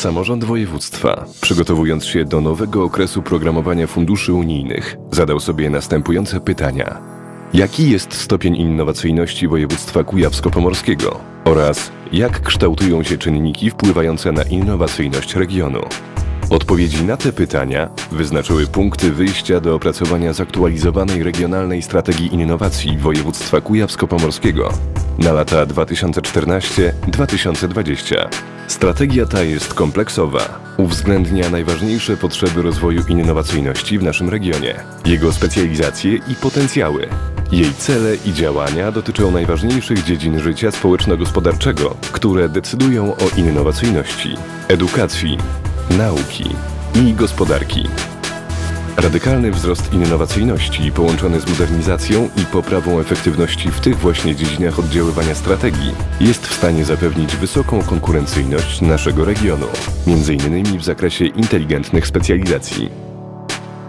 Samorząd województwa, przygotowując się do nowego okresu programowania funduszy unijnych, zadał sobie następujące pytania. Jaki jest stopień innowacyjności województwa kujawsko-pomorskiego oraz jak kształtują się czynniki wpływające na innowacyjność regionu? Odpowiedzi na te pytania wyznaczyły punkty wyjścia do opracowania zaktualizowanej regionalnej strategii innowacji województwa kujawsko-pomorskiego na lata 2014-2020. Strategia ta jest kompleksowa. Uwzględnia najważniejsze potrzeby rozwoju innowacyjności w naszym regionie, jego specjalizacje i potencjały. Jej cele i działania dotyczą najważniejszych dziedzin życia społeczno-gospodarczego, które decydują o innowacyjności, edukacji, nauki i gospodarki. Radykalny wzrost innowacyjności połączony z modernizacją i poprawą efektywności w tych właśnie dziedzinach oddziaływania strategii jest w stanie zapewnić wysoką konkurencyjność naszego regionu, m.in. w zakresie inteligentnych specjalizacji.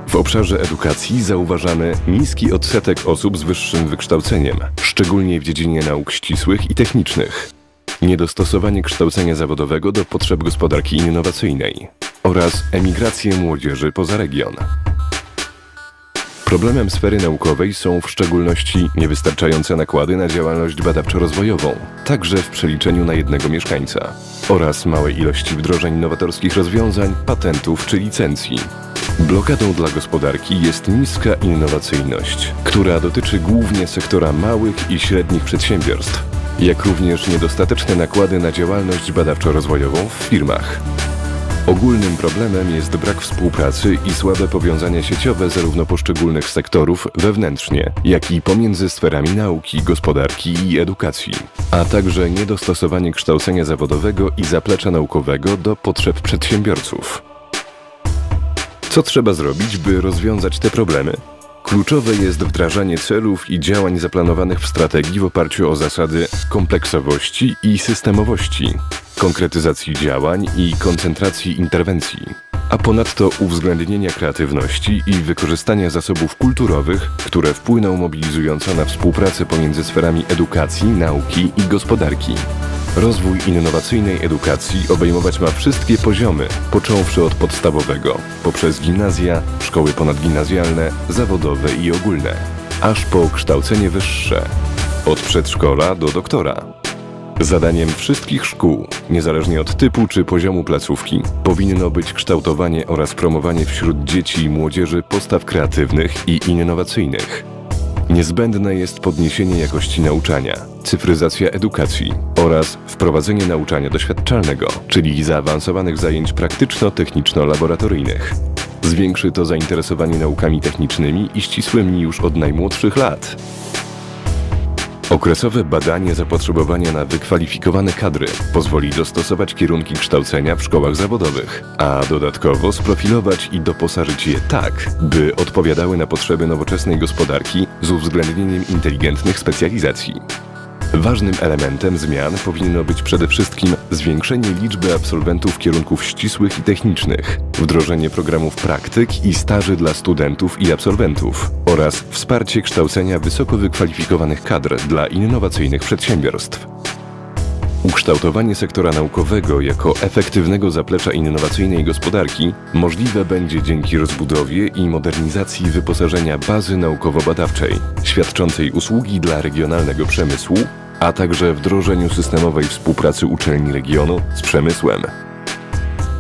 W obszarze edukacji zauważamy niski odsetek osób z wyższym wykształceniem, szczególnie w dziedzinie nauk ścisłych i technicznych, niedostosowanie kształcenia zawodowego do potrzeb gospodarki innowacyjnej oraz emigrację młodzieży poza region. Problemem sfery naukowej są w szczególności niewystarczające nakłady na działalność badawczo-rozwojową, także w przeliczeniu na jednego mieszkańca, oraz małe ilości wdrożeń nowatorskich rozwiązań, patentów czy licencji. Blokadą dla gospodarki jest niska innowacyjność, która dotyczy głównie sektora małych i średnich przedsiębiorstw, jak również niedostateczne nakłady na działalność badawczo-rozwojową w firmach. Ogólnym problemem jest brak współpracy i słabe powiązania sieciowe zarówno poszczególnych sektorów wewnętrznie, jak i pomiędzy sferami nauki, gospodarki i edukacji, a także niedostosowanie kształcenia zawodowego i zaplecza naukowego do potrzeb przedsiębiorców. Co trzeba zrobić, by rozwiązać te problemy? Kluczowe jest wdrażanie celów i działań zaplanowanych w strategii w oparciu o zasady kompleksowości i systemowości, konkretyzacji działań i koncentracji interwencji, a ponadto uwzględnienia kreatywności i wykorzystania zasobów kulturowych, które wpłyną mobilizująco na współpracę pomiędzy sferami edukacji, nauki i gospodarki. Rozwój innowacyjnej edukacji obejmować ma wszystkie poziomy, począwszy od podstawowego, poprzez gimnazja, szkoły ponadgimnazjalne, zawodowe i ogólne, aż po kształcenie wyższe, od przedszkola do doktora. Zadaniem wszystkich szkół, niezależnie od typu czy poziomu placówki, powinno być kształtowanie oraz promowanie wśród dzieci i młodzieży postaw kreatywnych i innowacyjnych. Niezbędne jest podniesienie jakości nauczania, cyfryzacja edukacji oraz wprowadzenie nauczania doświadczalnego, czyli zaawansowanych zajęć praktyczno-techniczno-laboratoryjnych. Zwiększy to zainteresowanie naukami technicznymi i ścisłymi już od najmłodszych lat. Okresowe badanie zapotrzebowania na wykwalifikowane kadry pozwoli dostosować kierunki kształcenia w szkołach zawodowych, a dodatkowo sprofilować i doposażyć je tak, by odpowiadały na potrzeby nowoczesnej gospodarki z uwzględnieniem inteligentnych specjalizacji. Ważnym elementem zmian powinno być przede wszystkim zwiększenie liczby absolwentów kierunków ścisłych i technicznych, wdrożenie programów praktyk i staży dla studentów i absolwentów oraz wsparcie kształcenia wysoko wykwalifikowanych kadr dla innowacyjnych przedsiębiorstw. Ukształtowanie sektora naukowego jako efektywnego zaplecza innowacyjnej gospodarki możliwe będzie dzięki rozbudowie i modernizacji wyposażenia bazy naukowo-badawczej, świadczącej usługi dla regionalnego przemysłu, a także wdrożeniu systemowej współpracy uczelni regionu z przemysłem.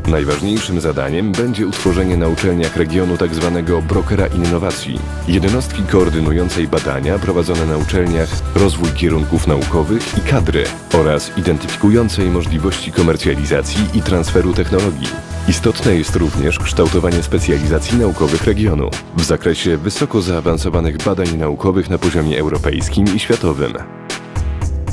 Najważniejszym zadaniem będzie utworzenie na uczelniach regionu tzw. Tak brokera innowacji, jednostki koordynującej badania prowadzone na uczelniach, rozwój kierunków naukowych i kadry oraz identyfikującej możliwości komercjalizacji i transferu technologii. Istotne jest również kształtowanie specjalizacji naukowych regionu w zakresie wysoko zaawansowanych badań naukowych na poziomie europejskim i światowym.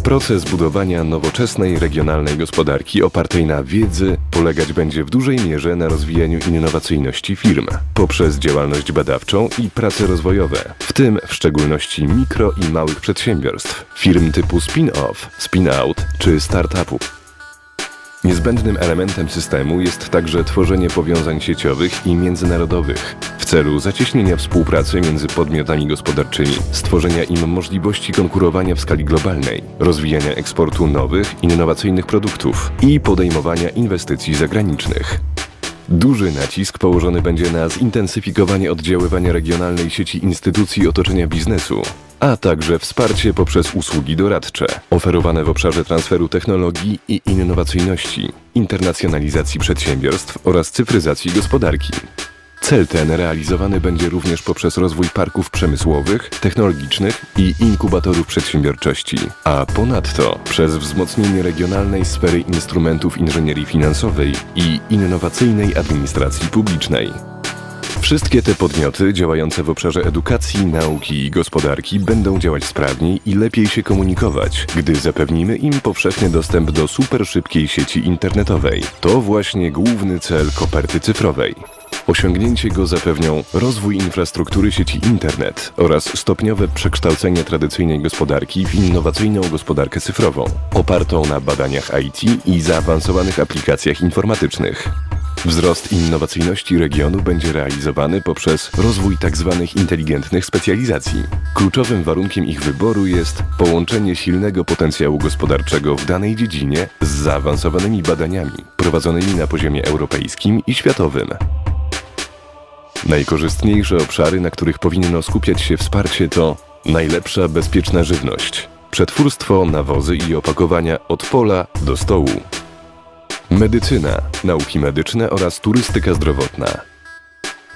Proces budowania nowoczesnej regionalnej gospodarki opartej na wiedzy polegać będzie w dużej mierze na rozwijaniu innowacyjności firm poprzez działalność badawczą i prace rozwojowe, w tym w szczególności mikro i małych przedsiębiorstw, firm typu spin-off, spin-out czy startupów. Niezbędnym elementem systemu jest także tworzenie powiązań sieciowych i międzynarodowych celu zacieśnienia współpracy między podmiotami gospodarczymi, stworzenia im możliwości konkurowania w skali globalnej, rozwijania eksportu nowych, innowacyjnych produktów i podejmowania inwestycji zagranicznych. Duży nacisk położony będzie na zintensyfikowanie oddziaływania regionalnej sieci instytucji otoczenia biznesu, a także wsparcie poprzez usługi doradcze oferowane w obszarze transferu technologii i innowacyjności, internacjonalizacji przedsiębiorstw oraz cyfryzacji gospodarki. Cel ten realizowany będzie również poprzez rozwój parków przemysłowych, technologicznych i inkubatorów przedsiębiorczości, a ponadto przez wzmocnienie regionalnej sfery instrumentów inżynierii finansowej i innowacyjnej administracji publicznej. Wszystkie te podmioty działające w obszarze edukacji, nauki i gospodarki będą działać sprawniej i lepiej się komunikować, gdy zapewnimy im powszechny dostęp do superszybkiej sieci internetowej. To właśnie główny cel koperty cyfrowej. Osiągnięcie go zapewnią rozwój infrastruktury sieci internet oraz stopniowe przekształcenie tradycyjnej gospodarki w innowacyjną gospodarkę cyfrową, opartą na badaniach IT i zaawansowanych aplikacjach informatycznych. Wzrost innowacyjności regionu będzie realizowany poprzez rozwój tzw. Tak inteligentnych specjalizacji. Kluczowym warunkiem ich wyboru jest połączenie silnego potencjału gospodarczego w danej dziedzinie z zaawansowanymi badaniami prowadzonymi na poziomie europejskim i światowym. Najkorzystniejsze obszary, na których powinno skupiać się wsparcie to najlepsza bezpieczna żywność, przetwórstwo, nawozy i opakowania od pola do stołu, medycyna, nauki medyczne oraz turystyka zdrowotna,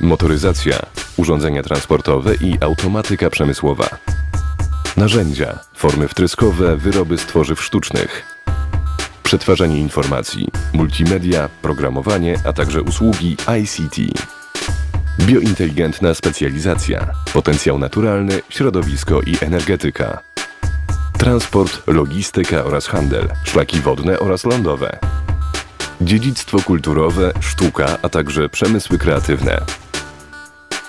motoryzacja, urządzenia transportowe i automatyka przemysłowa, narzędzia, formy wtryskowe, wyroby z tworzyw sztucznych, przetwarzanie informacji, multimedia, programowanie, a także usługi ICT. Biointeligentna specjalizacja, potencjał naturalny, środowisko i energetyka. Transport, logistyka oraz handel, szlaki wodne oraz lądowe. Dziedzictwo kulturowe, sztuka, a także przemysły kreatywne.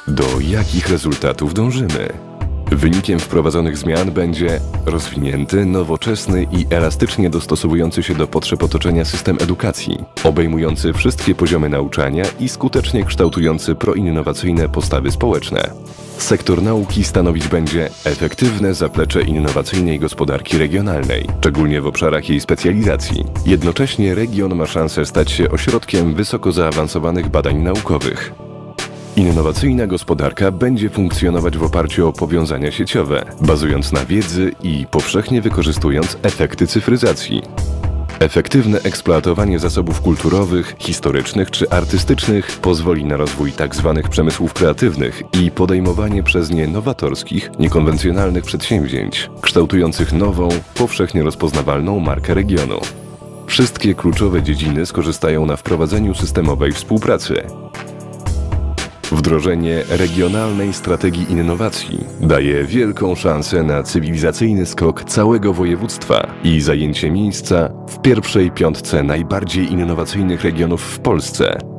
Do jakich rezultatów dążymy? Wynikiem wprowadzonych zmian będzie rozwinięty, nowoczesny i elastycznie dostosowujący się do potrzeb otoczenia system edukacji, obejmujący wszystkie poziomy nauczania i skutecznie kształtujący proinnowacyjne postawy społeczne. Sektor nauki stanowić będzie efektywne zaplecze innowacyjnej gospodarki regionalnej, szczególnie w obszarach jej specjalizacji. Jednocześnie region ma szansę stać się ośrodkiem wysoko zaawansowanych badań naukowych. Innowacyjna gospodarka będzie funkcjonować w oparciu o powiązania sieciowe, bazując na wiedzy i powszechnie wykorzystując efekty cyfryzacji. Efektywne eksploatowanie zasobów kulturowych, historycznych czy artystycznych pozwoli na rozwój tzw. Tak przemysłów kreatywnych i podejmowanie przez nie nowatorskich, niekonwencjonalnych przedsięwzięć, kształtujących nową, powszechnie rozpoznawalną markę regionu. Wszystkie kluczowe dziedziny skorzystają na wprowadzeniu systemowej współpracy, Wdrożenie regionalnej strategii innowacji daje wielką szansę na cywilizacyjny skok całego województwa i zajęcie miejsca w pierwszej piątce najbardziej innowacyjnych regionów w Polsce